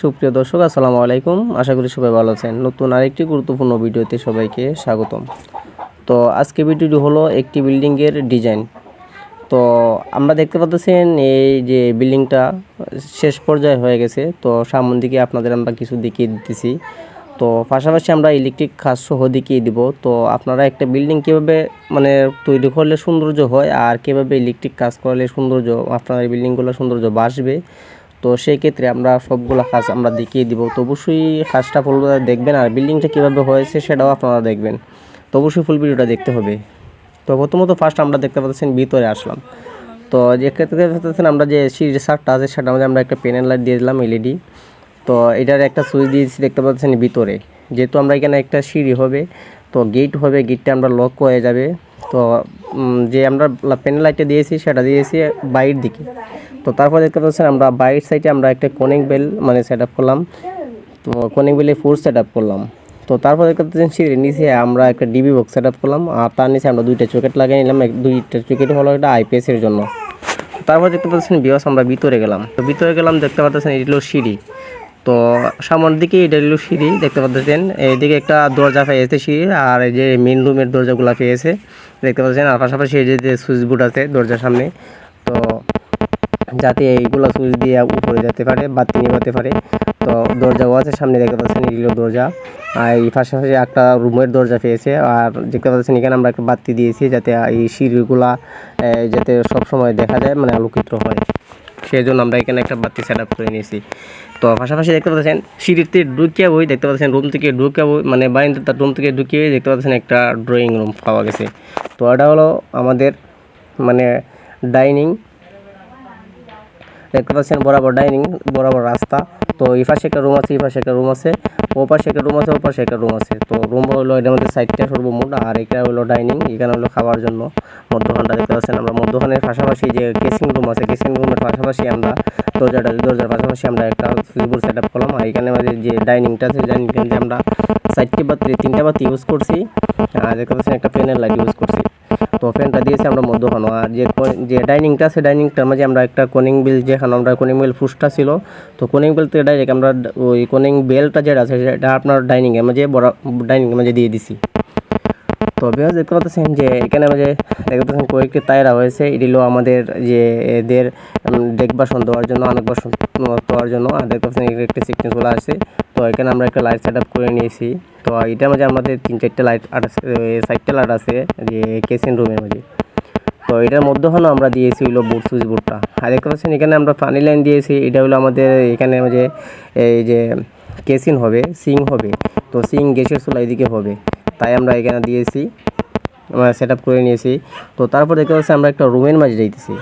সুপ্রিয় দর্শক, আসসালামু আলাইকুম। আশা করি সবাই ভালো আছেন। নতুন আরেকটি গুরুত্বপূর্ণ ভিডিওতে সবাইকে স্বাগতম। তো আজকে ভিডিওটি হলো একটি বিল্ডিংয়ের ডিজাইন। তো আমরা দেখতে পাচ্ছেন এই যে বিল্ডিংটা শেষ পর্যায়ে হয়ে গেছে। তো সামন দিকে আপনাদের আমরা কিছু দেখিয়ে দিতেছি। তো পাশাপাশি আমরা ইলেকট্রিক কাজ সহ দেখিয়ে দিব। তো আপনারা একটা বিল্ডিং কীভাবে মানে তৈরি করলে সৌন্দর্য হয় আর কীভাবে ইলেকট্রিক কাজ করলে সৌন্দর্য আপনার বিল্ডিংগুলো সৌন্দর্য বাসবে তো সেই ক্ষেত্রে আমরা সবগুলো কাজ আমরা দেখিয়ে দিব। তো অবশ্যই কাজটা ফুল দেখবেন আর বিল্ডিংটা কীভাবে হয়েছে সেটাও আপনারা দেখবেন। তো অবশ্যই ফুল ভিডিওটা দেখতে হবে। তো প্রথমত ফার্স্ট আমরা দেখতে পাচ্ছেন ভিতরে আসলাম। তো যে ক্ষেত্রে আমরা যে সিঁড়ির সারটা আছে সেটার মধ্যে আমরা একটা প্যানেল লাইট দিয়ে দিলাম এলইডি তো এটার একটা সুইচ দিয়েছি দেখতে পাচ্ছেন ভিতরে। যেহেতু আমরা এখানে একটা সিঁড়ি হবে, তো গেট হবে গেটটা আমরা লক হয়ে যাবে। তো যে আমরা প্যানেল লাইটটা দিয়েছি, সেটা দিয়েছি বাইরের দিকে। তো তারপর দেখতে পাচ্ছেন আমরা বাইরের সাইডে আমরা একটা কনিং বেল মানে সেট আপ করলাম। তো কনিং বেলে ফোর সেট আপ করলাম। তো তারপর দেখতে পাচ্ছেন সিঁড়ির নিচে আমরা একটা ডিবি বক্স সেট আপ করলাম আর তার নিচে আমরা দুইটা চকেট লাগিয়ে নিলাম দুইটা চকেট হলো এটা আইপিএসের জন্য। তারপর দেখতে পাচ্ছেন বিয়স আমরা ভিতরে গেলাম। তো ভিতরে গেলাম, দেখতে পাচ্ছেন এটি হলো সিঁড়ি। তো সামনের দিকে এটা হলো সিঁড়ি, দেখতে পাচ্ছেন এইদিকে একটা দরজা পেয়েছে সিঁড়ি আর এই যে মেন রুমের দরজাগুলো পেয়েছে। দেখতে পাচ্ছেন আর পাশাপাশি এই যে সুইচ বোর্ড আছে দরজার সামনে। তো যাতে এইগুলো সুইচ দিয়ে উপরে যেতে পারে বাতি নিভাতে পারে। তো দরজাও আছে, সামনে দেখতে পাচ্ছেন এগুলো দরজা। আর এই পাশাপাশি একটা রুমের দরজা পেয়েছে। আর দেখতে পাচ্ছেন এখানে আমরা একটা বাতি দিয়েছি যাতে এই সিঁড়িগুলা যাতে সবসময় দেখা যায় মানে আলোকিত হয়। সেই জন্য আমরা এখানে একটা বাতি সেট আপ করে নিয়েছি। তো পাশাপাশি দেখতে পাচ্ছেন সিঁড়িতে ঢুকিয়ে বই, দেখতে পাচ্ছেন রুম থেকে ঢুকিয়ে বই মানে বারিন্দার রুম থেকে ঢুকিয়ে দেখতে পাচ্ছেন একটা ড্রয়িং রুম পাওয়া গেছে। তো এটা হলো আমাদের মানে ডাইনিং দেখতে পাচ্ছেন বরাবর ডাইনিং, বরাবর রাস্তা। তো এই পাশে একটা রুম আছে, এই পাশে একটা রুম আছে। ও পাশে একটা রুম আছে ও পাশে একটা রুম আছে। তো রুম হলো এটার মধ্যে সাইডটা সর্বমোট, আর এটা হলো ডাইনিং এখানে হলো খাওয়ার জন্য মধ্যখানটা দেখতে পাচ্ছেন আমরা। মধ্যখানের পাশাপাশি যে কেসিং রুম আছে কেসিং রুমের পাশাপাশি আমরা দরজাটা, দরজার পাশাপাশি আমরা একটা সুইচবোর্ড সেট আপ করলাম। আর এখানে আমাদের যে ডাইনিংটা আছে ডাইনিংটা আমরা চারটি বাতি তিনটা বাতি ইউজ করছি। আর দেখতে পাচ্ছেন একটা প্যানেল লাইট ইউজ করছি। তো ফ্যানটা দিয়েছি আমরা মধ্যখানো আর যে যে ডাইনিংটা আছে ডাইনিংটার মাঝে আমরা একটা কোনিং বিল যেখানে আমরা কোনিং বিল ফুসটা ছিল। তো কোনিং বেল থেকে ডাইরেক্ট আমরা ওই কোনিং বেলটা যেটা আছে, সেটা আপনার ডাইনিংয়ের মাঝে বড় ডাইনিংয়ের মাঝে দিয়ে দিছি। তো বিহাজ দেখতে পাচ্ছেন যে এখানে মাঝে দেখতে পাচ্ছেন কয়েকটি তায়রা হয়েছে এগুলো আমাদের যে এদের ডেক বাসন দেওয়ার জন্য অনেক বাসন দেওয়ার জন্য। আর দেখতে পাচ্ছেন একটি সিকনেস চলে আসছে তো এখানে আমরা একটা লাইট সেট করে নিয়েছি। তো এটার মাঝে আমাদের তিন চারটে লাইট আছে চারটে লাইট আছে, যে কেসিন রুমের মাঝে। তো এটার মধ্যখানে আমরা দিয়েছি হলো বোর্ড সুইচ বোর্ডটা আর দেখতে পাচ্ছেন এখানে আমরা পানি লাইন দিয়েছি, এটা হলো আমাদের এখানে যে এই যে কেসিন হবে সিং হবে। তো সিং গ্যাসের চুলা এদিকে হবে। তাই আমরা এখানে দিয়েছি সেট আপ করে নিয়েছি। তো তারপর দেখতে পাচ্ছি আমরা একটা রুমের মাঝে যাইতেছি।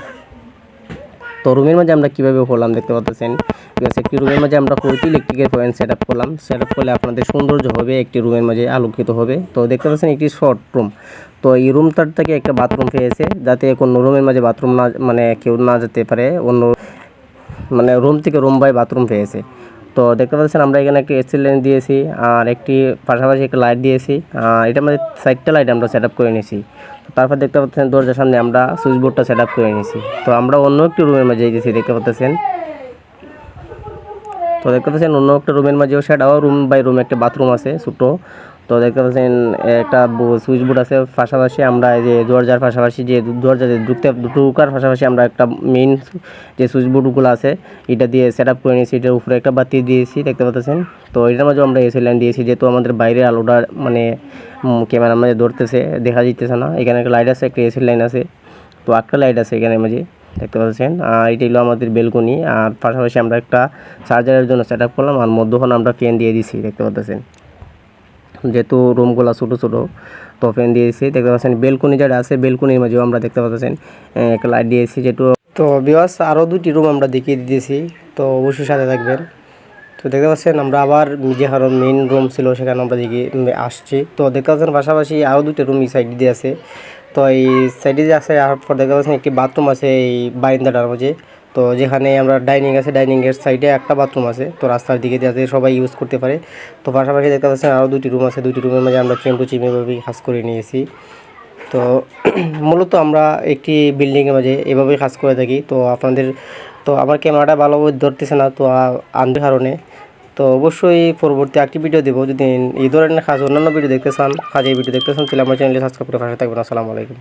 তো রুমের মাঝে আমরা কীভাবে করলাম দেখতে পাচ্ছেন ঠিক আছে, একটি রুমের মাঝে আমরা কয়টি ইলেকট্রিকের পয়েন্ট সেট আপ করলাম। সেট আপ করলে আপনাদের সৌন্দর্য হবে, একটি রুমের মাঝে আলোকিত হবে। তো দেখতে পাচ্ছেন একটি শর্ট রুম তো এই রুমটার থেকে একটা বাথরুম পেয়েছে, যাতে কোনো রুমের মাঝে বাথরুম না মানে কেউ না যেতে পারে। অন্য মানে রুম থেকে রুম বাই বাথরুম পেয়েছে। তো দেখতে পাচ্ছেন আমরা এখানে একটি এসি লাইন দিয়েছি আর একটি পাশাপাশি একটা লাইট দিয়েছি। আর এটার মধ্যে সাইডটা লাইট আমরা সেট করে নিয়েছি। তারপর দেখতে পাচ্ছেন দরজার সামনে আমরা সুইচ বোর্ডটা সেট আপ করে নিয়েছি। তো আমরা অন্য একটি রুমের মাঝে যেতেছি দেখতে পাচ্ছেন। তো দেখতে পাচ্ছেন অন্য একটা রুমের মাঝেও সেটাও রুম বাই রুম একটা বাথরুম আছে ছোটো। তো দেখতে পাচ্ছেন, একটা সুইচ বোর্ড আছে। পাশাপাশি আমরা এই যে দরজার পাশাপাশি যে দরজাতে ঢুকতে ঢুকার পাশাপাশি আমরা একটা মেইন যে সুইচ বোর্ডগুলো আছে, এটা দিয়ে সেট আপ করে নিয়েছি। এটার উপরে একটা বাতি দিয়েছি, দেখতে পাচ্ছেন? তো এটার মাঝেও আমরা এসি লাইন দিয়েছি, যেহেতু আমাদের বাইরের আলোটা মানে ক্যামেরার মাঝে ধরতেছে, দেখা যাইতেছে না। এখানে একটা লাইট আছে, একটা এসি লাইন আছে। তো একটা লাইট আছে এখানে মাঝে, দেখতে পাচ্ছেন? আর এটা হলো আমাদের বেলকনি আর পাশাপাশি আমরা একটা চার্জারের জন্য সেট আপ করলাম। আর মধ্যখানে আমরা ফ্যান দিয়ে দিছি, দেখতে পাচ্ছেন? যেহেতু রুমগুলো ছোটো ছোটো, তো ফ্যান দিয়েছি। দেখতে পাচ্ছেন বেলকনি যেটা আছে বেলকনির মাঝেও আমরা দেখতে পাচ্ছেন একটা লাইট দিয়েছি যেটু তো বিবাস আরও দুটি রুম আমরা দেখিয়ে দিয়েছি তো অবশ্যই সাথে থাকবেন। তো দেখতে পাচ্ছেন, আমরা আবার যে আরও মেইন রুম ছিল, সেখানে আমরা দেখি আসছি। তো দেখতে পাচ্ছেন, পাশাপাশি আরও দুটো রুম এই সাইড দিয়ে আছে। তো এই সাইডে যে আছে আর পর দেখতে পাচ্ছেন, একটি বাথরুম আছে এই বারিন্দাটার মাঝে। তো যেখানে আমরা ডাইনিং আছে ডাইনিংয়ের সাইডে একটা বাথরুম আছে। তো রাস্তার দিকে যাতে সবাই ইউজ করতে পারে। তো পাশাপাশি দেখতে পাচ্ছেন আরও দুটি রুম আছে। দুটি রুমের মাঝে আমরা চেম টু চিম এভাবে কাজ করে নিয়েছি। তো মূলত আমরা একটি বিল্ডিংয়ের মাঝে এভাবেই কাজ করে থাকি। তো আপনাদের, তো আমার ক্যামেরাটা ভালোভাবে ধরতেছে না, তো আনবে কারণে। তো অবশ্যই পরবর্তী একটি ভিডিও দেবো। যদি এই ধরনের কাজ অন্যান্য ভিডিও দেখতে চান কাজে ভিডিও দেখতে চান, তাহলে আমার চ্যানেলটি সাবস্ক্রাইব করে পাশে থাকবেন। আসসালামু আলাইকুম।